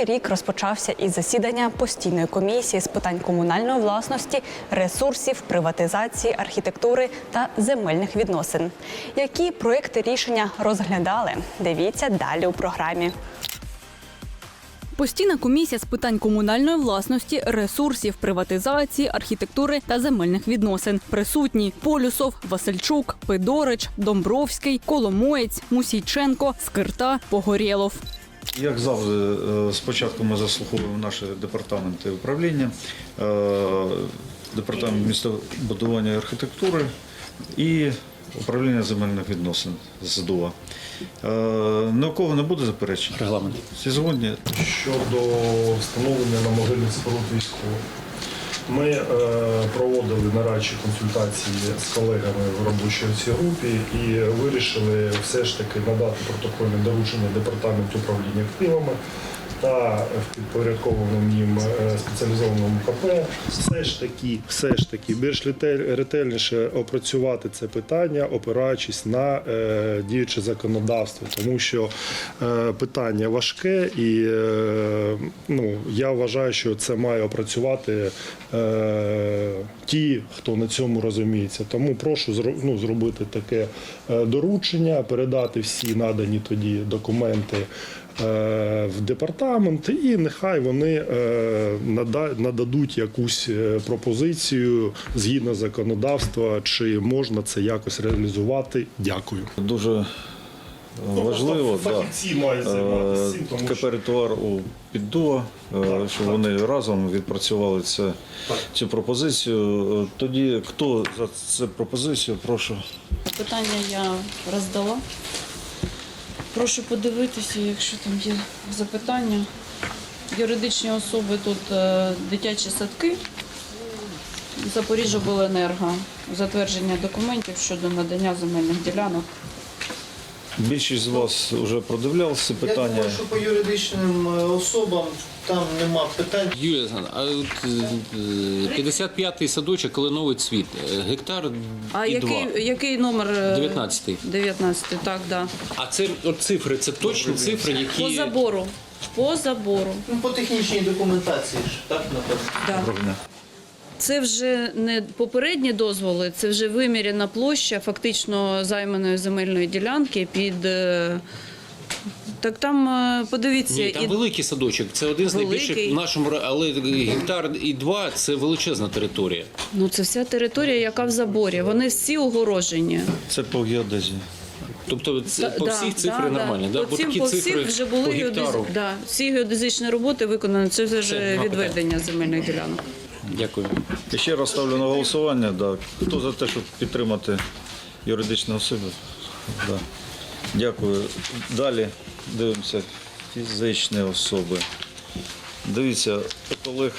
Новий рік розпочався із засідання постійної комісії з питань комунальної власності, ресурсів, приватизації, архітектури та земельних відносин. Які проекти рішення розглядали? Дивіться далі у програмі. Постійна комісія з питань комунальної власності, ресурсів, приватизації, архітектури та земельних відносин. Присутні Полюсов, Васильчук, Пидорич, Домбровський, Коломоєць, Мусійченко, Скирта, Погорєлов. Як завжди, е, спочатку ми заслуховуємо наші департаменти управління, е, департамент містобудування і архітектури і управління земельних відносин ЗДО. Е, Ні у кого не буде заперечень? Регламент. Всі згодні? щодо встановлення на могильних споруд військових. Ми е, проводили нарадчі консультації з колегами в робочій цій групі і вирішили все ж таки надати протокольне доручення департаменту управління активами та в підпорядкованому їм е, спеціалізованому КП все ж таки, все ж таки більш ретельніше опрацювати це питання, опираючись на е, діюче законодавство, тому що е, питання важке, і ну, я вважаю, що це має опрацювати ті, хто на цьому розуміється. Тому прошу ну, зробити таке доручення, передати всі надані тоді документи в департамент, і нехай вони е, нада- нададуть якусь е, пропозицію згідно законодавства, чи можна це якось реалізувати. Дякую. Дуже е, важливо. да. Фахівці мають займатися Е, цим, тому КП що у Піддуа, е, Так, щоб так. вони разом відпрацювали це, цю пропозицію. Е, Тоді хто за цю пропозицію, прошу. Питання я роздала. Прошу подивитися, якщо там є запитання. Юридичні особи тут е, дитячі садки. Запоріжжя Буленерго. Затвердження документів щодо надання земельних ділянок. Більшість з вас вже продивлялися це Я питання. думаю, що по юридичним е, особам там нема питань. Юлія, а от е, 55-й садочок Калиновий цвіт. Е, Гектар А і два. який, який номер? е, 19-й. 19, так, да. А це от цифри, це точні цифри, які По забору. По забору. Ну, по технічній документації ж, так, напевно. Да. Це вже не попередні дозволи, це вже виміряна площа фактично займаної земельної ділянки під. е, Так там е, подивіться, Ні, там і великий садочок. Це один з Великий. найбільших в нашому але гектар і два це величезна територія. ну це вся територія, яка в заборі. Вони всі огорожені. Це по геодезії. Тобто це Да, по да, всіх цифри да, нормальні. Да? По Бо цим, такі по цифри всіх вже були по гектару. да, всі геодезичні роботи виконані. Це вже Все, нема відведення земельних ділянок. Дякую. І ще раз ставлю на голосування. Да. Хто за те, щоб підтримати юридичну особу? Да. Дякую. Далі дивимося. Фізичні особи. Дивіться, колег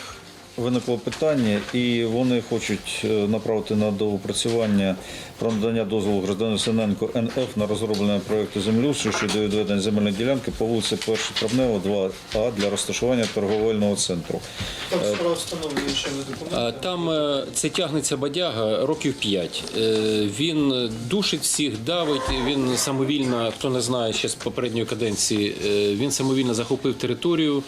виникло питання, і вони хочуть е, направити на доопрацювання про надання дозволу гражданину Синенко НФ на розроблення проєкту землеустрою щодо відведення земельної ділянки по вулиці 1 Травнева, 2А для розташування торговельного центру. Там справа документами. А, Там е, це тягнеться бадяга років 5. Він душить всіх, давить. Він самовільно, хто не знає ще з попередньої каденції, е, він самовільно захопив територію.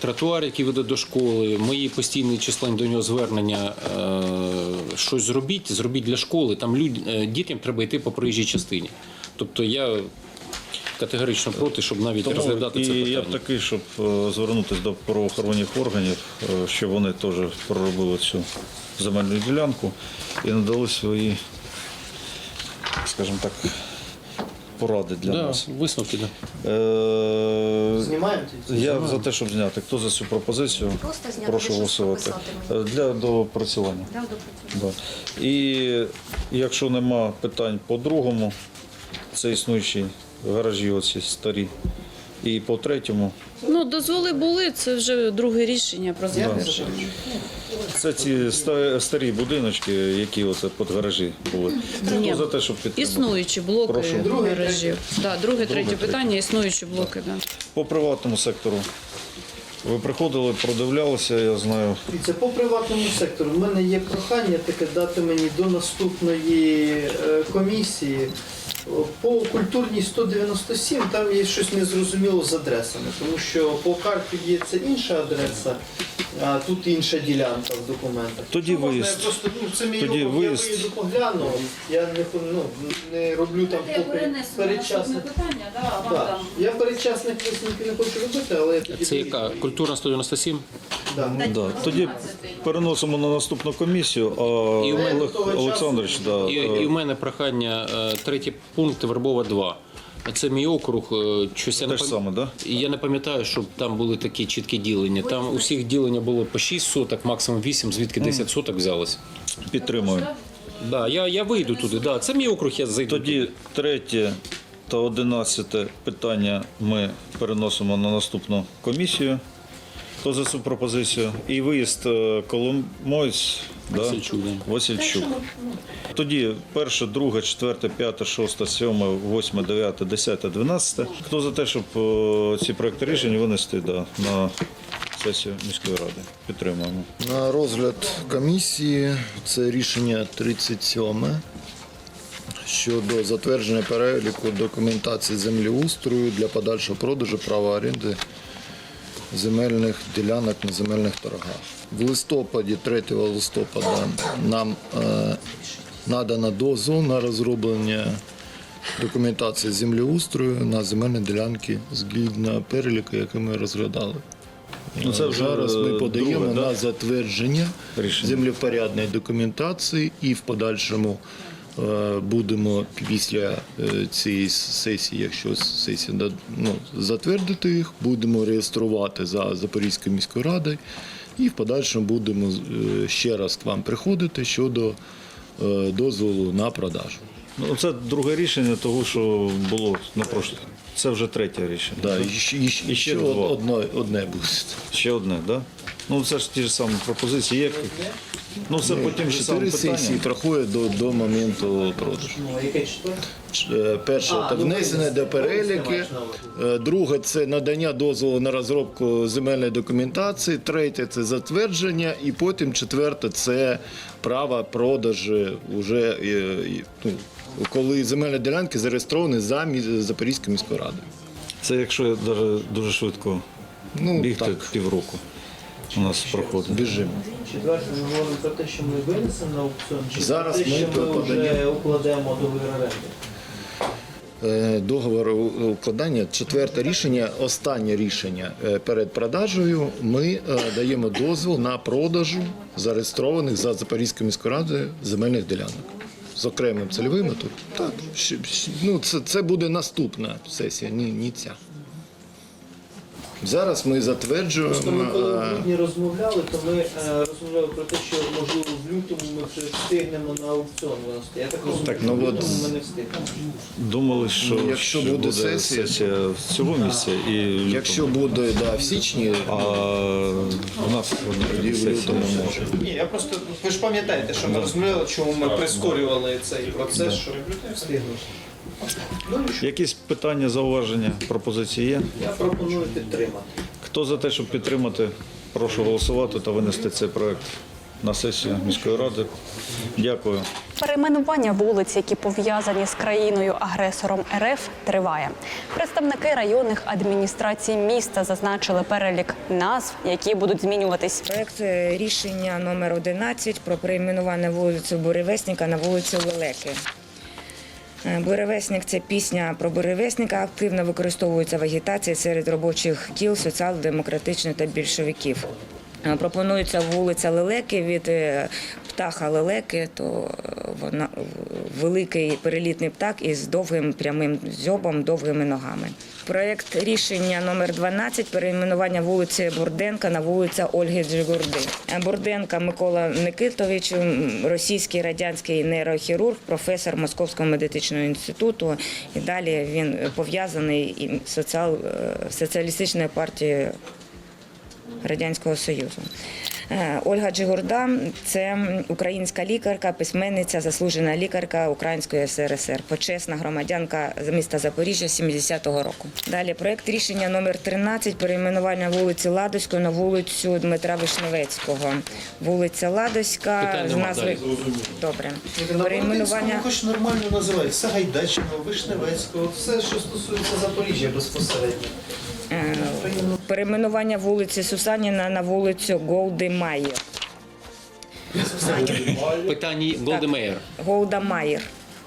Тротуар, який веде до школи, мої постійні численні до нього звернення. е, Щось зробіть, зробіть для школи. Там люд, е, дітям треба йти по проїжджій частині. Тобто я категорично проти, щоб навіть Тому розглядати і це питання. я б такий, щоб е, звернутися до правоохоронних органів, щоб вони теж проробили цю земельну ділянку і надали свої, скажімо так, поради для Да, нас. висновки, да. Е, Знімаємо ці? Я за те, щоб зняти. Хто за цю пропозицію? Просто зняти, Прошу голосувати. Для допрацювання. Для допрацювання. Да. І якщо нема питань по другому, це існуючі гаражі оці старі. І по третьому, Ну, дозволи були, це вже друге рішення про затвердження. це ці ста- старі будиночки, які оце під гаражі були. Ні. Хто за те, щоб підтримати? Існуючі блоки Прошу. Друге, гаражів. Да, друге, третє третє. питання існуючі блоки. Да. По приватному сектору. Ви приходили, продивлялися, я знаю. Дивіться, по приватному сектору в мене є прохання таке дати мені до наступної е, комісії По культурній 197 там є щось незрозуміло з адресами, тому що по карті є це інша адреса, а тут інша ділянка в документах. Тоді можна, виїзд. Я просто ну, це мій Тоді виїзд. я виїду погляну, я не, ну, не роблю там поки передчасних. питання, да, вам Так. Я передчасних висновків не хочу робити, але я тоді Це яка культура 197? Да. Да. Тоді переносимо на наступну комісію. А І у мене- Олег Олександрович, да, І, е, і в мене прохання, е, третій пункт Вербова 2. Це мій округ. е, Щось я не пам- саме, да? Я не пам'ятаю, щоб там були такі чіткі ділення. Там усіх ділення було по 6 соток, максимум 8, звідки 10 соток взялось. Підтримую. Да, я, я вийду туди. Да. Це мій округ, я зайду. Тоді третє та одинадцяте питання ми переносимо на наступну комісію. Хто за цю пропозицію? І виїзд е, Коломоєць, да? Васильчук, Тоді перше, друге, четверте, п'яте, шосте, сьоме, восьме, дев'яте, десяте, дванадцяте. Хто за те, щоб е, ці проекти рішень винести да, на сесію міської ради? Підтримуємо. На розгляд комісії це рішення 37 щодо затвердження переліку документації землеустрою для подальшого продажу права оренди земельних ділянок на земельних торгах. В листопаді, 3 листопада, нам е, надано дозвіл на розроблення документації землеустрою на земельні ділянки згідно переліку, який ми розглядали. Ну, це вже, Зараз ми подаємо друге, да? на затвердження Рішення. землевпорядної документації і в подальшому будемо після е, цієї сесії, якщо сесія ну, затвердити їх, будемо реєструвати за Запорізькою міською радою і в подальшому будемо е, ще раз к вам приходити щодо е, дозволу на продажу. Ну, це друге рішення того, що було на прошле. Це вже третє рішення. Да, і, ще- і, ще- І ще два. одне, одне буде. Ще одне, так? Да? Ну, це ж ті ж самі пропозиції. Є. Ну, це потім же саме Чотири сесії питання. проходять до, до моменту продажу. Е, Перше А, це ну, внесення до переліки. Е, Друге це надання дозволу на розробку земельної документації. Третє це затвердження. І потім четверте це право продажу уже е, ну, коли земельні ділянки зареєстровані за Запорізькою міською радою. Це якщо дуже швидко Ну, бігти так. півроку. У нас проходить. Біжимо. Четверте, ми говоримо про те, що ми винесемо на аукціон, чи Зараз про те, ми що ми вже укладемо договір оренди. Е, Договор укладання, четверте рішення, останнє рішення е, перед продажею. Ми е, даємо дозвіл на продажу зареєстрованих за Запорізькою міською радою земельних ділянок з окремим цільовим. Так ну це, це буде наступна сесія, ні, ні ця. Зараз ми затверджуємо. Просто ми коли в е, грудні розмовляли, то ми е, розмовляли про те, що можливо в лютому ми вже встигнемо на аукціон виносити. Я так розумію, Так, що ну в от- лютому ми не встигнемо. Думали, що Ну, якщо що буде сесія, сесія з цього місця і в Якщо буде да, в січні, а у нас тоді в лютому може. Ні, я просто ви ж пам'ятаєте, що ми розмовляли, чому ми прискорювали цей процес, щоб встигнути. Якісь питання, зауваження, пропозиції є? Я пропоную підтримати. Хто за те, щоб підтримати, прошу голосувати та винести цей проект на сесію міської ради. Дякую. Перейменування вулиць, які пов'язані з країною-агресором РФ, триває. Представники районних адміністрацій міста зазначили перелік назв, які будуть змінюватись. Проект е, рішення номер 11 про перейменування вулиці Буревесника на вулицю Велеки. Е, Буревесник це пісня про буревесника. Активно використовується в агітації серед робочих кіл соціал-демократичних та більшовиків. Е, Пропонується вулиця Лелеки від е, птаха Лелеки, то е, вона великий перелітний птах із довгим прямим дзьобом, довгими ногами. Проєкт рішення номер 12 перейменування вулиці Бурденка на вулиця Ольги Джигурди. Бурденка Микола Никитович, російський радянський нейрохірург, професор Московського медичного інституту. І далі він пов'язаний із соціал, соціалістичною партією Радянського Союзу. Е, Ольга Джигурда це українська лікарка, письменниця, заслужена лікарка Української СРСР, почесна громадянка з міста Запоріжжя 70-го року. Далі проект рішення номер 13 перейменування вулиці Ладоської на вулицю Дмитра Вишневецького. Вулиця Ладоська з назви далі. добре. Перейменування хоч нормально називають. Сагайдачного, Вишневецького, все, що стосується Запоріжжя безпосередньо. Е, перейменування вулиці Сусаніна на вулицю Голди Майер. Питання Голдемейр. Голда Майер.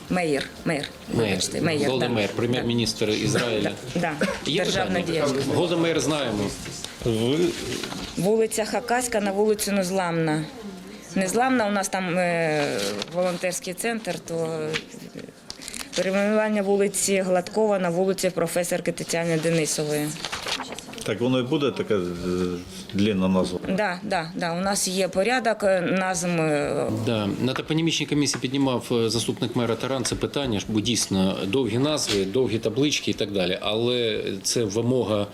Мейер. Мейер. Вибачте, Мейер. да. Голдемейр, прем'єр-міністр Ізраїля. Да. Є Державна питання? діячка. Голдемейр знаємо. Ви Вулиця Хакаська на вулицю Незламна. Незламна у нас там е, волонтерський центр, то перейменування вулиці Гладкова на вулиці професорки Тетяни Денисової. так воно і буде така е, длінна назва. Да, да, да. У нас є порядок е, назв. е, Да. На топонімічній комісії піднімав заступник мера Таран це питання, бо дійсно довгі назви, довгі таблички і так далі. Але це вимога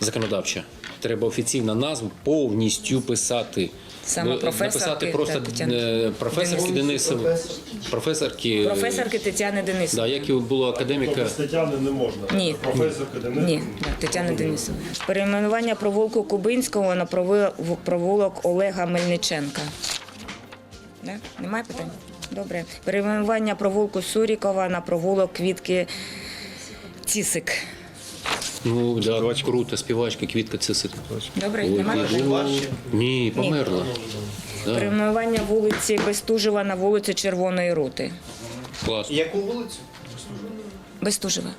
законодавча. Треба офіційна назва повністю писати. Саме Ну, професорки Написати просто Тетяни. е, професорки Денисов, професорки. Професорки Тетяни Да, Денисової. як і було академіка. Тобто Тетяни не можна. Ні. Професорка Денис. Ні, да, Тетяни Денисової. Перейменування провулку Кубинського на провулок Олега Мельниченка. Да? Немає питань? Добре. Перейменування провулку Сурікова на провулок Квітки Цісик. Ну, да, круто, співачка, квітка це Цисик. Добре, немає питань? Ні, померла. Да, Перейменування вулиці Бестужева на вулицю Червоної Рути. класно. Яку вулицю? Бестужева.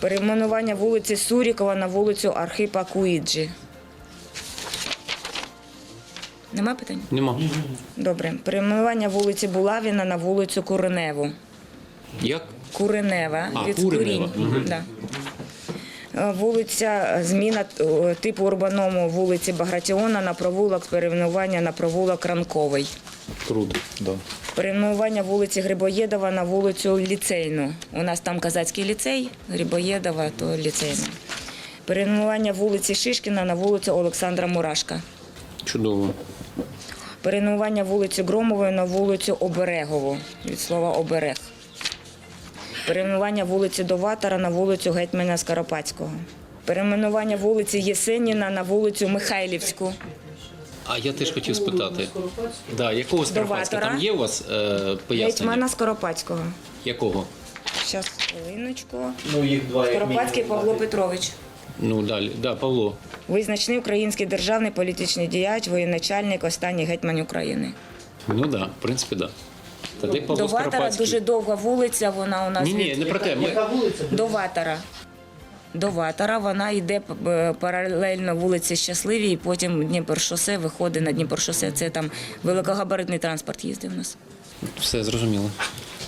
Перейменування вулиці Сурікова на вулицю Архипа Куїджі. Нема питань? Нема. Добре. Перейменування вулиці Булавіна на вулицю Куреневу. Як? Куренева А, від Куренева. Курінь. Да. Е, Вулиця е, зміна е, типу урбаному вулиці Багратіона на провулок перейменування на провулок Ранковий. Круто. Да. Перейменування вулиці Грибоєдова на вулицю Ліцейну. У нас там казацький ліцей, Грибоєдова, то ліцейна. Перейменування вулиці Шишкіна на вулицю Олександра Мурашка. Чудово. Перейменування вулиці Громової на вулицю Оберегову від слова оберег. Перейменування вулиці Доватора на вулицю Гетьмана Скоропадського. Перейменування вулиці Єсеніна на вулицю Михайлівську. А я теж хотів спитати. Да, якого? Доватора. Там є у вас е, пояснення? Гетьмана Скоропадського. Якого? Зараз хвилиночку. Ну, їх два як Скоропадський мінімум. Павло Петрович. Ну далі. Да, Павло. Визначний український державний політичний діяч, воєначальник, останній гетьман України. Ну да, в принципі, да. Тоді Павло Доватора Скоропадський. дуже довга вулиця, вона у нас Ні, ні, від не про те. Ми... Яка вулиця? Доватора. Доватора, вона йде е, паралельно вулиці Щасливій, і потім Дніпершосе виходить на Дніпершосе. Це там великогабаритний транспорт їздить у нас. Все зрозуміло.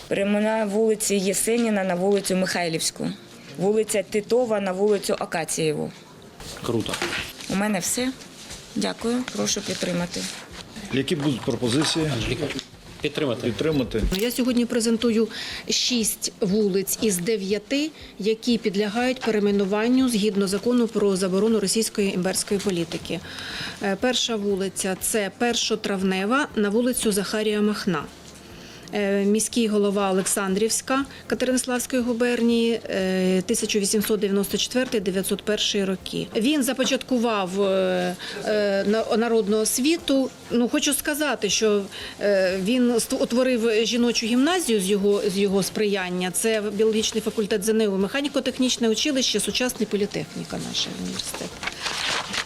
Перейменує вулиці Єсеніна на вулицю Михайлівську, вулиця Титова на вулицю Акацієву. Круто. У мене все. Дякую, прошу підтримати. Які будуть пропозиції? Підтримати. Підтримати. Я сьогодні презентую шість вулиць із дев'яти, які підлягають перейменуванню згідно закону про заборону російської імперської політики. Е, Перша вулиця це Першотравнева на вулицю Захарія Махна. Е, Міський голова Олександрівська Катеринославської губернії е, 1894-901 роки. Він започаткував е, е, на- народну освіту. Ну хочу сказати, що е, він утворив жіночу гімназію з його з його сприяння. Це біологічний факультет ЗНУ, механіко-технічне училище, сучасний політехніка, наш університет.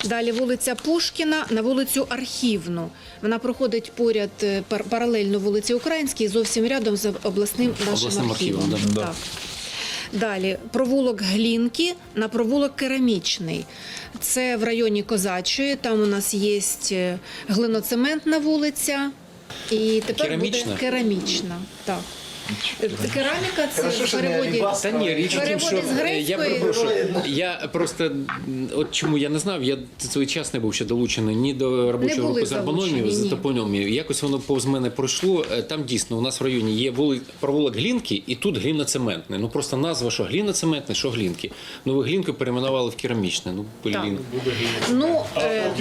Далі вулиця Пушкіна на вулицю Архівну. Вона проходить поряд е, паралельно вулиці Українській, зовсім рядом з обласним нашим Обласним архівом, архівом. да. Так. Далі провулок Глінки на провулок Керамічний. Це в районі Козачої. Там у нас є е, глиноцементна вулиця. І тепер Керамічна? буде керамічна. Так. Е, Кераміка це Хорошо, в що не переводі. Та ні, річ у тім, Переводи що з е, я грецької. перепрошую. Я просто м, от чому я не знав, я свій час не був ще долучений ні до робочої були групи з арбономів, залучені, з ні. топонімів. Якось воно повз мене пройшло. Е, Там дійсно у нас в районі є вули- провулок Глінки, і тут гліноцементний. Ну просто назва, що гліноцементний, що глінки. Ну ви глінку перейменували в керамічне. Ну блін. Ну, е,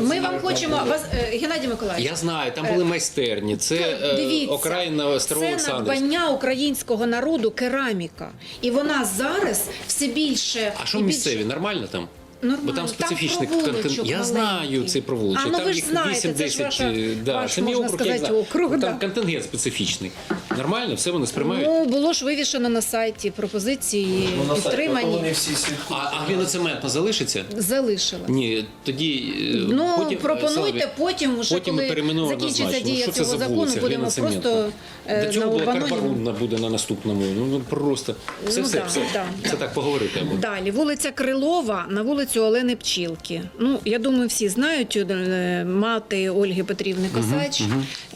ми вам хочемо вас, е, Геннадій Миколаївич. Я знаю, там були майстерні. Це е, Дивіться, окраїна Старого це Олександрівська. Надбання українського народу кераміка. І вона зараз все більше А що більше- місцеві? Нормально там? Нормально. Бо там специфічний Там контент. Я маленький. знаю цей провулочок. А, ну там ви ж їх знаєте, 8 це ж 10 ваша- да, ваш, мій можна округ, сказати, округ, там да. контингент специфічний. Нормально, все вони сприймають. Ну, було ж вивішено на сайті пропозиції Ну, на сайті, підтримані. всі а, а гліноцементна залишиться? Залишила. Ні, тоді е, Ну, потім, пропонуйте Славі, потім, вже потім коли закінчиться. Ну, дія що це цього за закону, вулиця будемо гліноцементна? просто е, До цього на була Урбаноніму. карбарунна буде на наступному. Ну, ну просто все, Ну, все, да, все. да, Це так поговорити. або. Далі вулиця Крилова на вулицю Олени Пчілки. Ну я думаю, всі знають е, мати Ольги Петрівни Косач,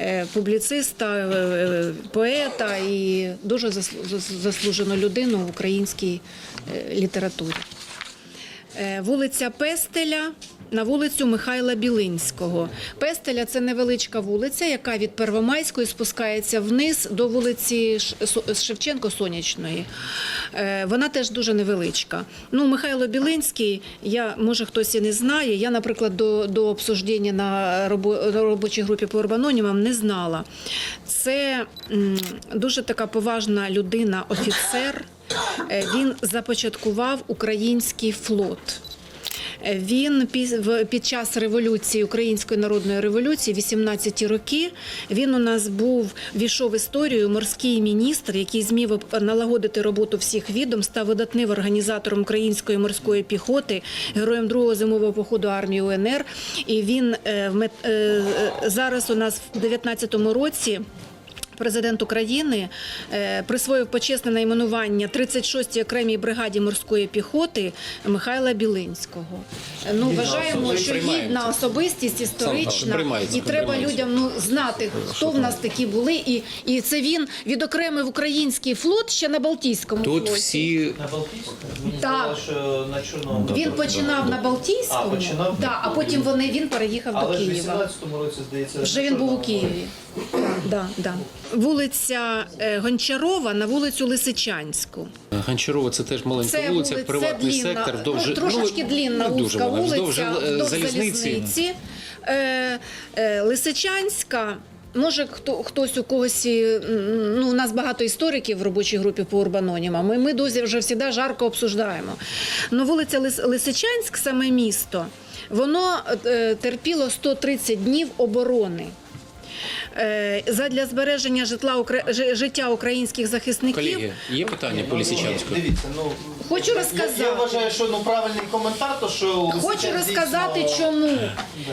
е, публіциста, е, поета і дуже заслужену людину в українській літературі. Вулиця Пестеля на вулицю Михайла Білинського. Пестеля це невеличка вулиця, яка від Первомайської спускається вниз до вулиці Шевченко Сонячної. Е, Вона теж дуже невеличка. Ну, Михайло Білинський, я, може хтось і не знає. Я, наприклад, до, до обсуждення на робо- на робочій групі по урбанонімам не знала. Це дуже така поважна людина, офіцер. Е, Він започаткував український флот. Він пі- під час революції Української народної революції, 18-ті роки, він у нас був війшов в історію морський міністр, який змів налагодити роботу всіх відом, став видатним організатором української морської піхоти, героєм другого зимового походу армії УНР. І він е, е, е, зараз у нас в 19-му році. Президент України е, присвоїв почесне найменування 36-й окремій бригаді морської піхоти Михайла Білинського. Е, Ну вважаємо, що гідна особистість історична, і треба людям ну знати, хто в нас такі були, і, і це він відокремив український флот ще на Балтійському Тут флоті. всі На Балтійському? Так. на Він починав на Балтійському, А, починав? да, а потім вони він переїхав Але до в Києва. 18-му році, здається, Вже він був у Києві. Да, да. Вулиця е, Гончарова на вулицю Лисичанську. Гончарова це теж маленька Це вулиця, вулиця приватний длінна, сектор, вдовж ну, трошечки ну, длінна вузька вона, вулиця, вздовж, е, залізниці. залізниці. Е, е, Лисичанська. Може, хто хтось у когось ну у нас багато істориків в робочій групі по урбанонімам. і Ми досі вже завжди жарко обсуждаємо. Ну, вулиця Лис- Лисичанськ, саме місто, воно е, терпіло 130 днів оборони. Е, Задля збереження житла життя українських захисників Колеги, є питання по Лісичанську? Дивіться, ну Хочу розказати. Я, вважаю, що ну правильний коментар, то що Хочу розказати, дійсно- чому.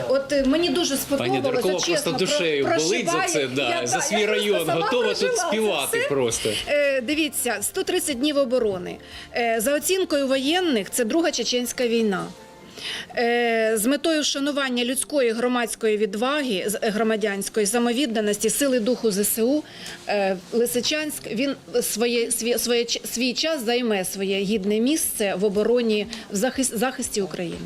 От е, мені дуже сподобалося, Пані чесно, просто душею про- болить за це, да, Я, за свій я район, готова тут це співати все. просто. Е, дивіться, 130 днів оборони. Е, за оцінкою воєнних, це друга чеченська війна. Е, З метою вшанування людської громадської відваги, е, громадянської самовідданості, сили духу ЗСУ, е, Лисичанськ він своє, свій, своє, свій час займе своє гідне місце в обороні в захис- захисті України.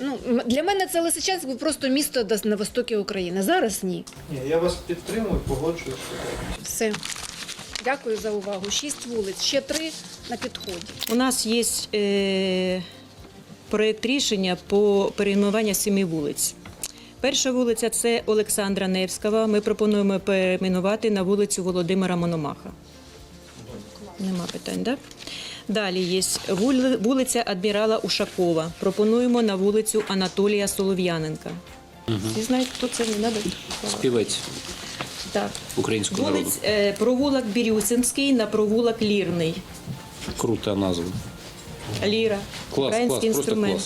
Ну, для мене це Лисичанськ був просто місто на востокі України. Зараз ні. Ні, я вас підтримую, погоджуюся. Все. Дякую за увагу. Шість вулиць, ще три на підході. У нас є е, проєкт рішення по перейменуванню семи вулиць. Перша вулиця це Олександра Невського. Ми пропонуємо перейменувати на вулицю Володимира Мономаха. Нема питань, так? Далі є вулиця Адмірала Ушакова. Пропонуємо на вулицю Анатолія Солов'яненка. Всі знають, хто це не треба? Співець Так. українського народу. Вулиць, е, провулок Бірюсинський на провулок Лірний. Крута назва. Ліра. Клас, український клас, інструмент.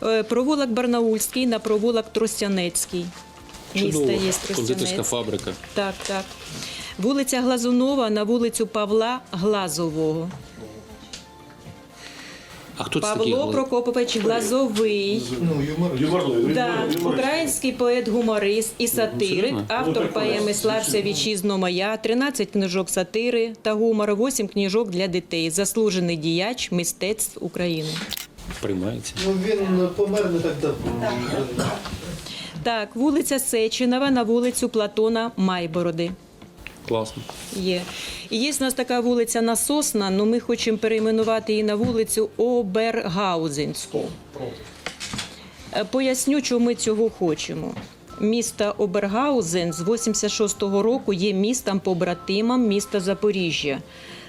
клас. Е, Провулок Барнаульський на провулок Тростянецький. Місто Чудово. є Кондитерська фабрика. Так, так. Вулиця Глазунова на вулицю Павла Глазового. А хто це такий? Павло Прокопович Глазовий. Ну, юмор. Да, український поет-гуморист і сатирик, серйозно? автор поеми Слався вітчизно моя, 13 книжок сатири та гумору, 8 книжок для дітей, заслужений діяч мистецтв України. Приймається. Ну він помер не так давно. Так, вулиця Сеченова на вулицю Платона Майбороди. Класно. Є. І є в нас така вулиця Насосна, але ми хочемо перейменувати її на вулицю Обергаузенську. Е, Поясню, чому ми цього хочемо. Місто Обергаузен з 86-го року є містом побратимом міста Запоріжжя.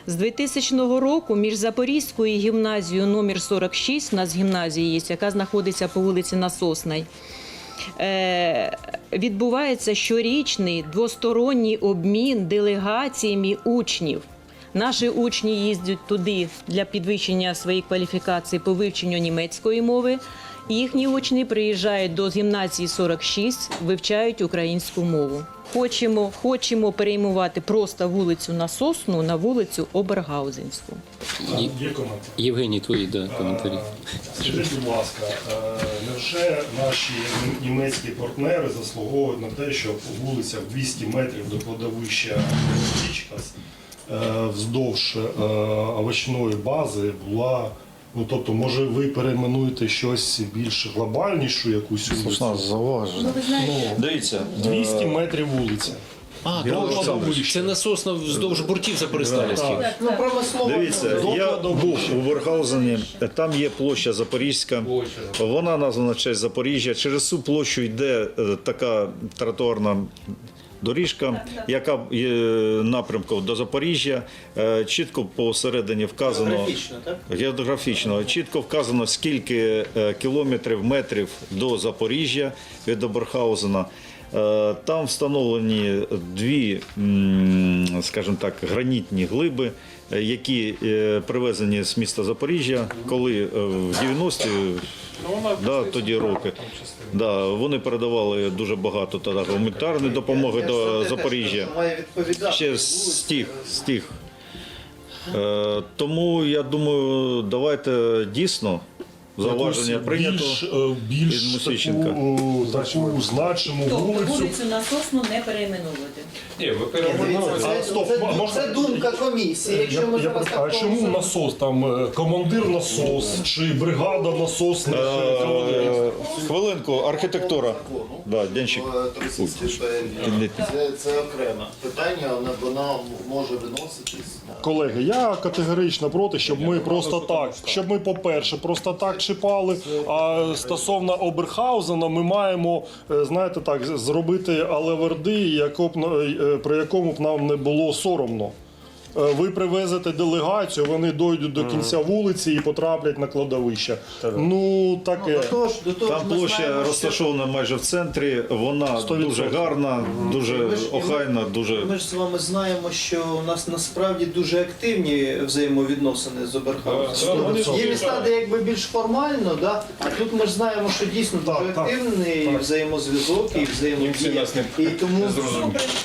З 2000 року між Запорізькою гімназією номер 46, у нас гімназія є, яка знаходиться по вулиці Насосній, е, відбувається щорічний двосторонній обмін делегаціями учнів. Наші учні їздять туди для підвищення своєї кваліфікації по вивченню німецької мови. Їхні учні приїжджають до гімназії 46, вивчають українську мову. Хочемо, хочемо перейменувати просто вулицю Насосну на вулицю Обергаузенську. Є. Євгеній, твої да, коментарі. Скажіть, будь ласка, е, невже наші німецькі партнери заслуговують на те, щоб вулиця в 200 метрів до кладовища Річкас е, вздовж е, овочної бази була. Ну тобто, може, ви перейменуєте щось більш глобальнішу якусь Слушна вулицю? зауваження. Дивіться, 200 метрів вулиця. А, Герой Олександрович. Це насосно вздовж бортів Запористалівських. Ну, промислово. Дивіться, я був у Верхаузені, там є площа Запорізька, вона названа в честь Запоріжжя. Через цю площу йде е, така тротуарна доріжка, яка є напрямком до Запоріжжя. Е, Чітко посередині вказано Графічно, так? географічно, чітко вказано, скільки е, кілометрів, метрів до Запоріжжя від Оберхаузена. Е, Там встановлені дві, скажімо так, гранітні глиби, е, які е, привезені з міста Запоріжжя, коли е, в 90-ті да, тоді роки. Да, вони передавали дуже багато тоді гуманітарної допомоги до Запоріжжя. Ще з тих, з тих. Е, тому я думаю, давайте дійсно зауваження Якусь прийнято. Більш, е, більш від Мусиченка. таку, е, таку значиму вулицю. Насосну не перейменовувати. Ні, ви Дивіться, А, Це, стоп, це, м- можна- це думка комісії. Якщо Я, ми я, зараз а так чому насос? Там е, командир насос чи бригада насосних е, командирів? Е, Хвилинку, архітектура. Да, Денчик. Це, це окремо питання, вона- воно може виноситись. Колеги, я категорично проти, щоб ми просто так, щоб ми, по-перше, просто так чіпали. А стосовно Оберхаузена, ми маємо, е, знаєте, так, зробити алеверди, б, е, при якому б нам не було соромно. Е, Ви привезете делегацію, вони дойдуть до кінця вулиці і потраплять на кладовище. Ну таке. До того ж, до того Там площа знаємо, розташована майже в центрі, вона 100%. дуже гарна, дуже охайна, дуже. Ми ж з вами знаємо, що у нас насправді дуже активні взаємовідносини з Оберхаусом. Є міста, де якби більш формально, да? а тут ми ж знаємо, що дійсно дуже активний так. взаємозв'язок і взаємодія. І тому,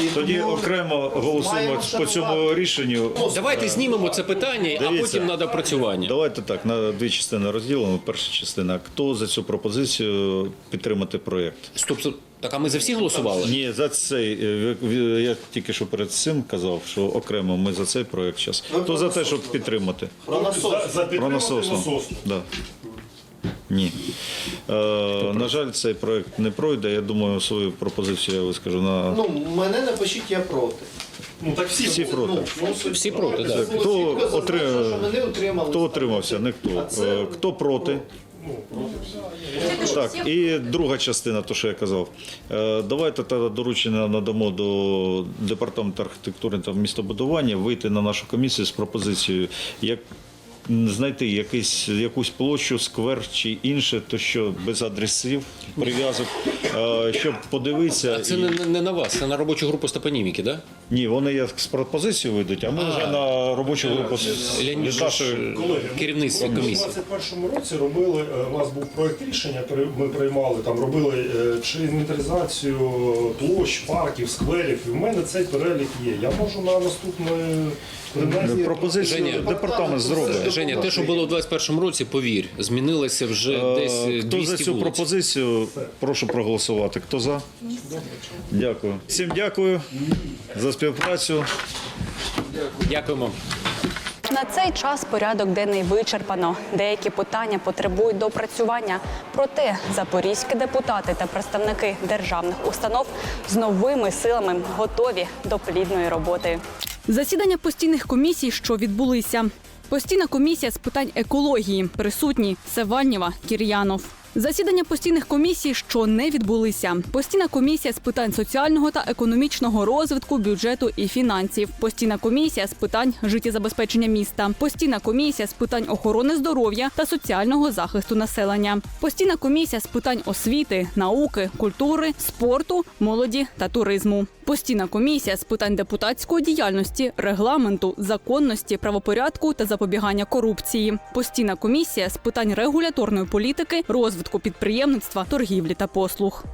і Тоді окремо голосуємо по цьому шанувати. Рішенню. Давайте знімемо це питання, а потім на допрацювання. Давайте так, на дві частини розділимо. Перша частина. Хто за цю пропозицію підтримати проєкт? Стоп, стоп. Так, а ми за всі голосували? Ні, за цей. е, Я тільки що перед цим казав, що окремо ми за цей проєкт зараз. Хто за те, щоб підтримати? про насос. За, за Про насосну. Да. Ні. Е, на жаль, цей проєкт не пройде. Я думаю, свою пропозицію я вискажу на. Ну, мене напишіть, я проти. Ну так всі, Всі проти. Ну, ну, Всі проти, так. Хто зазначено, отримав- утрималися. Хто отримався? Ніхто. Е, Хто проти? Так, і друга частина, то що я казав. Е, Давайте тоді доручення надамо до департаменту архітектури та містобудування вийти на нашу комісію з пропозицією, як знайти якийсь, якусь площу, сквер чи інше, то що без адресів, прив'язок, е, щоб подивитися. А це і- не, не на вас, це на робочу групу з топоніміки, так? Ні, вони як з пропозицією вийдуть, а ми вже на робочу групу з- Леонід від же нашої. ж керівництво Ми в комісії. 2021 році робили, е, у нас був проєкт рішення, при- ми приймали, там робили е, чи інвентаризацію площ, парків, скверів. І в мене цей перелік є. Я можу на наступне Пропозицію Женя, департамент зробить. Женя, те, що було у 21-му році, повір, змінилося вже десь Е, е, Хто за цю вулиць. пропозицію, прошу проголосувати. Хто за? Дякую. Всім дякую за співпрацю. Дякуємо. На цей час порядок денний вичерпано. Деякі питання потребують допрацювання. Проте запорізькі депутати та представники державних установ з новими силами готові до плідної роботи. Засідання постійних комісій, що відбулися. Постійна комісія з питань екології присутні Севальнєва, Кір'янов. Засідання постійних комісій, що не відбулися. Постійна комісія з питань соціального та економічного розвитку, бюджету і фінансів. Постійна комісія з питань життєзабезпечення міста. Постійна комісія з питань охорони здоров'я та соціального захисту населення. Постійна комісія з питань освіти, науки, культури, спорту, молоді та туризму. Постійна комісія з питань депутатської діяльності, регламенту, законності, правопорядку та запобігання корупції. Постійна комісія з питань регуляторної політики, розвитку підприємництва, торгівлі та послуг.